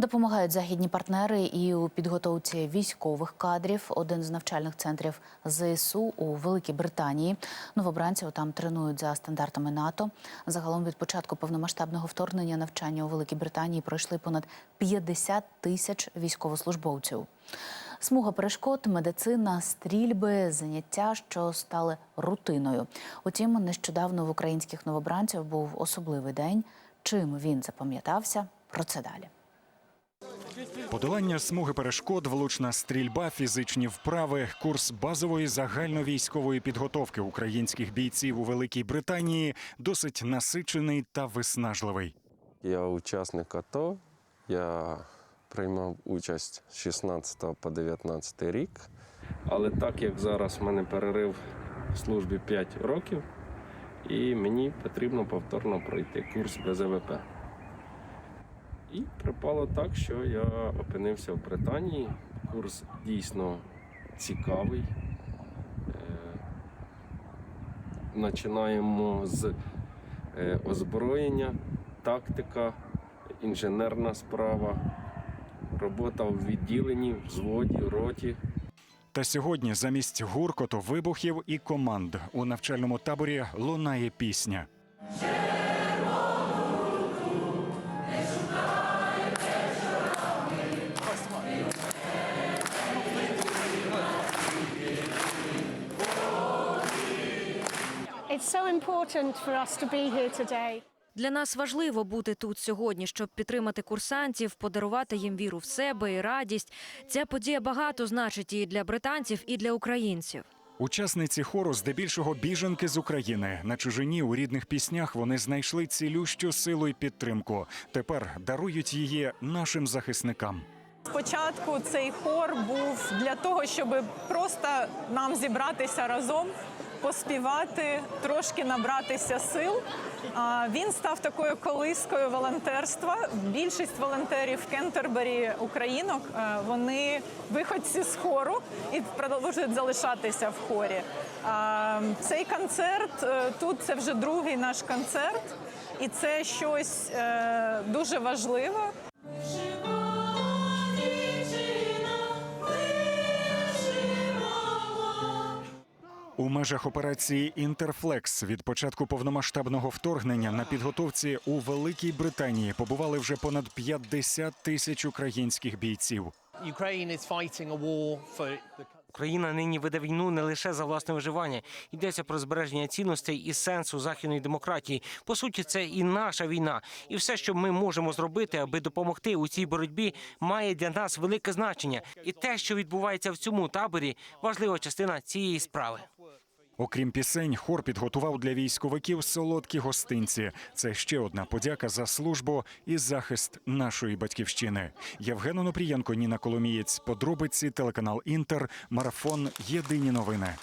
Допомагають західні партнери і у підготовці військових кадрів. Один з навчальних центрів ЗСУ у Великій Британії. Новобранців там тренують за стандартами НАТО. Загалом від початку повномасштабного вторгнення навчання у Великій Британії пройшли понад 50 тисяч військовослужбовців. Смуга перешкод, медицина, стрільби, заняття, що стали рутиною. Утім, нещодавно в українських новобранців був особливий день. Чим він запам'ятався? Про це далі. Подолання смуги перешкод, влучна стрільба, фізичні вправи, курс базової загальновійськової підготовки українських бійців у Великій Британії досить насичений та виснажливий. Я учасник АТО. Я приймав участь з 16 по 19 рік. Але так як зараз в мене перерив в службі 5 років, і мені потрібно повторно пройти курс БЗВП. І припало так, що я опинився в Британії. Курс дійсно цікавий. Е, Починаємо з е, озброєння, тактика, інженерна справа, робота в відділенні, взводі, роті. Та сьогодні замість гуркоту, вибухів і команд у навчальному таборі лунає пісня. Для нас важливо бути тут сьогодні, щоб підтримати курсантів, подарувати їм віру в себе і радість. Ця подія багато значить і для британців, і для українців. Учасниці хору здебільшого біженки з України. На чужині у рідних піснях вони знайшли цілющу силу і підтримку. Тепер дарують її нашим захисникам. Спочатку цей хор був для того, щоб просто нам зібратися разом, поспівати, трошки набратися сил. Він став такою колискою волонтерства. Більшість волонтерів Кентербері українок е, вони виходці з хору і продовжують залишатися в хорі. Цей концерт е, тут це вже другий наш концерт, і це щось е, дуже важливе. Межах операції Інтерфлекс від початку повномасштабного вторгнення на підготовці у Великій Британії побували вже понад 50 тисяч українських бійців. Україна нині веде війну не лише за власне виживання. Йдеться про збереження цінностей і сенсу західної демократії. По суті, це і наша війна, і все, що ми можемо зробити, аби допомогти у цій боротьбі, має для нас велике значення. І те, що відбувається в цьому таборі, важлива частина цієї справи. Окрім пісень, хор підготував для військовиків солодкі гостинці. Це ще одна подяка за службу і захист нашої батьківщини. Євген Онопрієнко, Ніна Коломієць. Подробиці телеканал Інтер. Марафон. Єдині новини.